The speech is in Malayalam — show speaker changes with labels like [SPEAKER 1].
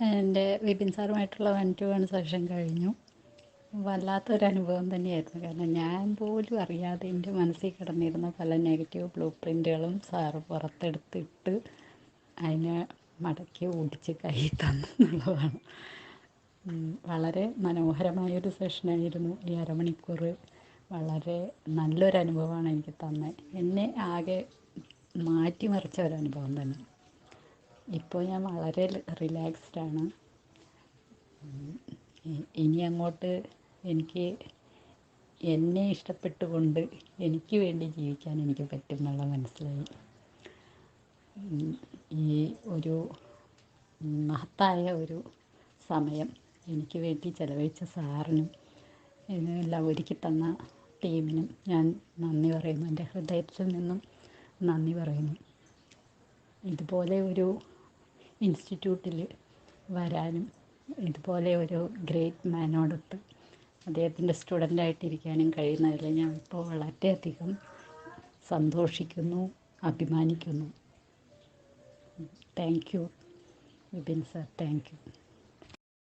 [SPEAKER 1] എന്റെ വിപിൻ സാറുമായിട്ടുള്ള വൺ ടു വൺ സെഷൻ കഴിഞ്ഞു. വല്ലാത്തൊരു അനുഭവം തന്നെയായിരുന്നു. കാരണം ഞാൻ പോലും അറിയാതെ എന്റെ മനസ്സിൽ കിടന്നിരുന്ന പല നെഗറ്റീവ് ബ്ലൂ പ്രിന്റുകളും സാറ് പുറത്തെടുത്തിട്ട് അതിനെ മടക്കി ഓടിച്ച് കൈ തന്നു എന്നുള്ളതാണ്. വളരെ മനോഹരമായൊരു സെഷനായിരുന്നു. ഈ അരമണിക്കൂർ വളരെ നല്ലൊരു അനുഭവമാണ് എനിക്ക് തന്നെ എന്നെ ആകെ മാറ്റിമറിച്ച ഒരു അനുഭവം തന്നെ. ഇപ്പോൾ ഞാൻ വളരെ റിലാക്സ്ഡ് ആണ്. ഇനി അങ്ങോട്ട് എനിക്ക് എന്നെ ഇഷ്ടപ്പെട്ടുകൊണ്ട് എനിക്ക് വേണ്ടി ജീവിക്കാൻ എനിക്ക് പറ്റും എന്നുള്ള മനസ്സിലായി ഈ ഒരു മഹത്തായ ഒരു സമയം എനിക്ക് വേണ്ടി ചെലവഴിച്ച സാറിനും എല്ലാം ഒരുക്കി തന്ന ടീമിനും ഞാൻ നന്ദി പറയുന്നു. എന്റെ ഹൃദയത്തിൽ നിന്നും നന്ദി പറയുന്നു. ഇതുപോലെ ഒരു ഇൻസ്റ്റിറ്റ്യൂട്ടിൽ വരാനും ഇതുപോലെ ഒരു ഗ്രേറ്റ് മാനോടൊത്ത് അദ്ദേഹത്തിന്റെ സ്റ്റുഡന്റായിട്ടിരിക്കാനും കഴിയുന്നതിൽ ഞാൻ ഇപ്പോൾ വളരെയധികം സന്തോഷിക്കുന്നു അഭിമാനിക്കുന്നു. Thank you Vipin sir thank you